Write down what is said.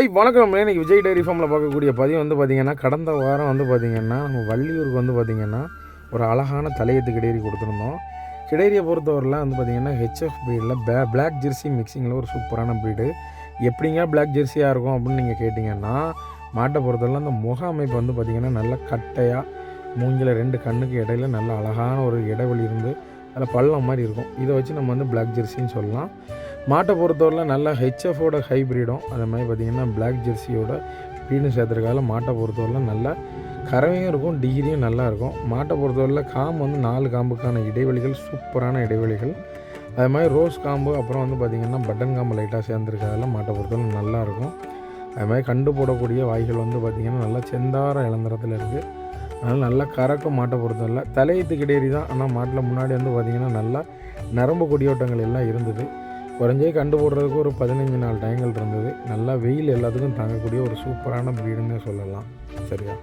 ஐ வணக்கம் இன்னைக்கு விஜய் டைரி ஃபார்மில் பார்க்கக்கூடிய பதிவு வந்து பார்த்திங்கன்னா கடந்த வாரம் வந்து பார்த்திங்கன்னா நம்ம வள்ளியூருக்கு வந்து பார்த்திங்கன்னா ஒரு அழகான தலையத்து கிடேரி கொடுத்துருந்தோம். கிடேரியை பொறுத்தவரையில் வந்து பார்த்திங்கன்னா ஹெச்எஃப் பீடில் பே பிளாக் ஜெர்சி மிக்சிங்கில் ஒரு சூப்பரான பீடு எப்படிங்க பிளாக் ஜெர்சியாக இருக்கும் அப்படின்னு நீங்கள் கேட்டிங்கன்னா மாட்டை பொறுத்தவரை அந்த முக அமைப்பு வந்து பார்த்திங்கன்னா நல்ல கட்டையாக மூஞ்சில் ரெண்டு கண்ணுக்கு இடையில நல்ல அழகான ஒரு இடைவெளி இருந்து அதில் பள்ளம் மாதிரி இருக்கும். இதை வச்சு நம்ம வந்து பிளாக் ஜெர்சின்னு சொல்லலாம். மாட்டை பொறுத்தவரையில் நல்லா ஹெச்எஃபோட ஹைப்ரிடும் அது மாதிரி பார்த்திங்கன்னா பிளாக் ஜெர்சியோட ப்ரீடும் சேர்த்துருக்கால மாட்டை பொறுத்தவரையில் நல்லா கறவையும் இருக்கும் டிகிரியும் நல்லா இருக்கும். மாட்டை பொறுத்தவரையில் காம்பு வந்து நாலு காம்புக்கான இடைவெளிகள் சூப்பரான இடைவெளிகள். அது மாதிரி ரோஸ் காம்பு அப்புறம் வந்து பார்த்திங்கன்னா பட்டன் காம்பு லைட்டாக சேர்ந்துருக்கிறதால மாட்டை பொறுத்தவரை நல்லாயிருக்கும் அது மாதிரி கண்டு போடக்கூடிய வாய்கள் வந்து பார்த்திங்கன்னா நல்லா செந்தார இளந்தரத்தில் இருக்குது அதனால் நல்லா கறக்கும் மாட்டை பொறுத்தவரையில் தலையத்து கிடேரி தான் ஆனால் மாட்டில் முன்னாடி வந்து பார்த்திங்கன்னா நல்லா நரம்பு கொடியோட்டங்கள் எல்லாம் இருந்தது. குறைஞ்சே கண்டு போடுறதுக்கு ஒரு பதினஞ்சு நாள் டைங்கள் இருந்தது. நல்லா வெயில் எல்லாத்துக்கும் தாங்கக்கூடிய ஒரு சூப்பரான ப்ரீடுன்னே சொல்லலாம். சரியா?